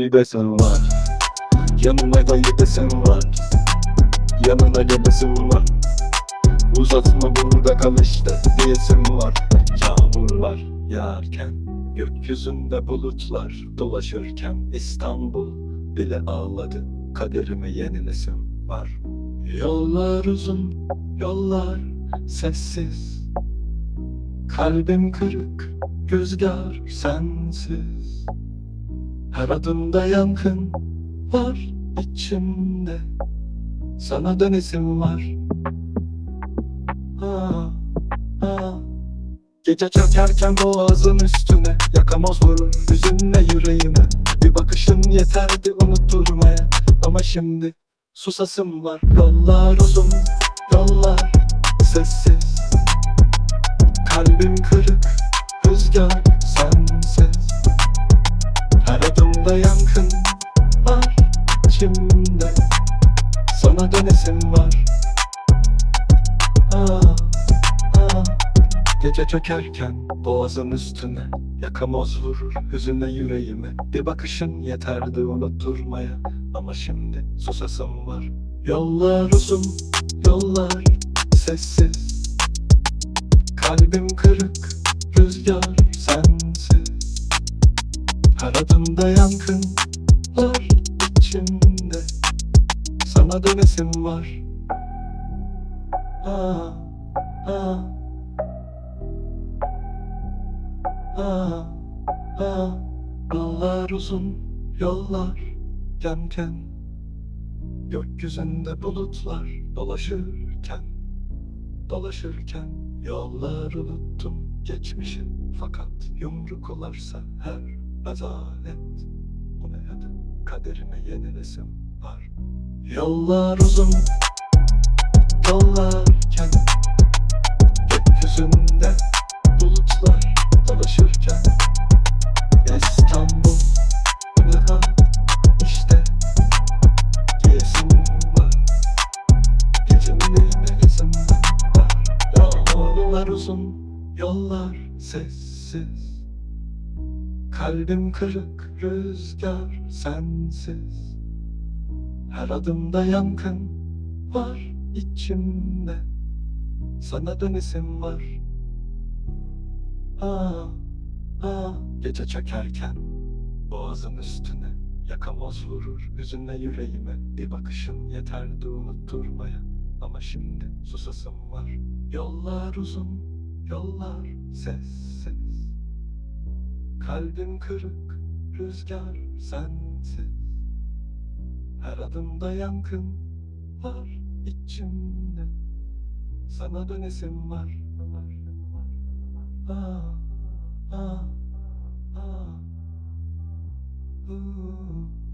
bir desen var. Yanına da gidesin var. Yanına gidesin var. Uzatma burada kal işte diyesim var. Yağmurlar yağarken Gökyüzünde bulutlar dolaşırken İstanbul bile ağladı. Kaderime yenilesim var. Yollar uzun, yollar sessiz. Kalbim kırık, rüzgar sensiz Her adımda yankın var içimde. Sana dönesim var. Ah, ah. Gece çökerken boğazın üstüne Yakamoz vurur hüzünle yüreğime. Bir bakışın yeterdi unutturmaya Ama şimdi susasım var. Yollar uzun, yollar sessiz. Kalbim kırık, içimde Sana dönesim var. Ah, ah. Gece çökerken boğazın üstüne Yakamoz vurur hüzünle yüreğime. Bir bakışın yeterdi unutturmaya Ama şimdi susasım var. Yollar uzun, yollar sessiz. Kalbim kırık, rüzgar sensiz. Her adımda yankın Sana dönesim var. Ah, ah. Ah, ah, yollar uzun, yollar. Yanken Gökyüzünde bulutlar dolaşırken Dolaşırken yollar unuttum geçmişin Fakat yumruk olarsa her rezalet Bu ne ya da? Kaderime yenilesim var Yollar uzun, yollarken Gökyüzünde bulutlar dolaşırken. İstanbul daha işte diyesim var. Nefesim var? Yollar uzun, yollar sessiz. Kalbim kırık, rüzgar sensiz Her adımda yankın var içimde. Sana dönesim var. Ah, ah Gece çökerken Boğazın üstüne Yakamoz vurur hüzünle yüreğime. Bir bakışın yeterdi unutturmaya. Ama şimdi susasım var. Yollar uzun Yollar sessiz. Kalbim kırık Rüzgar sensiz Her adımda yankın Var içimde. Sana dönesim var. Ah, ah, ah, uh.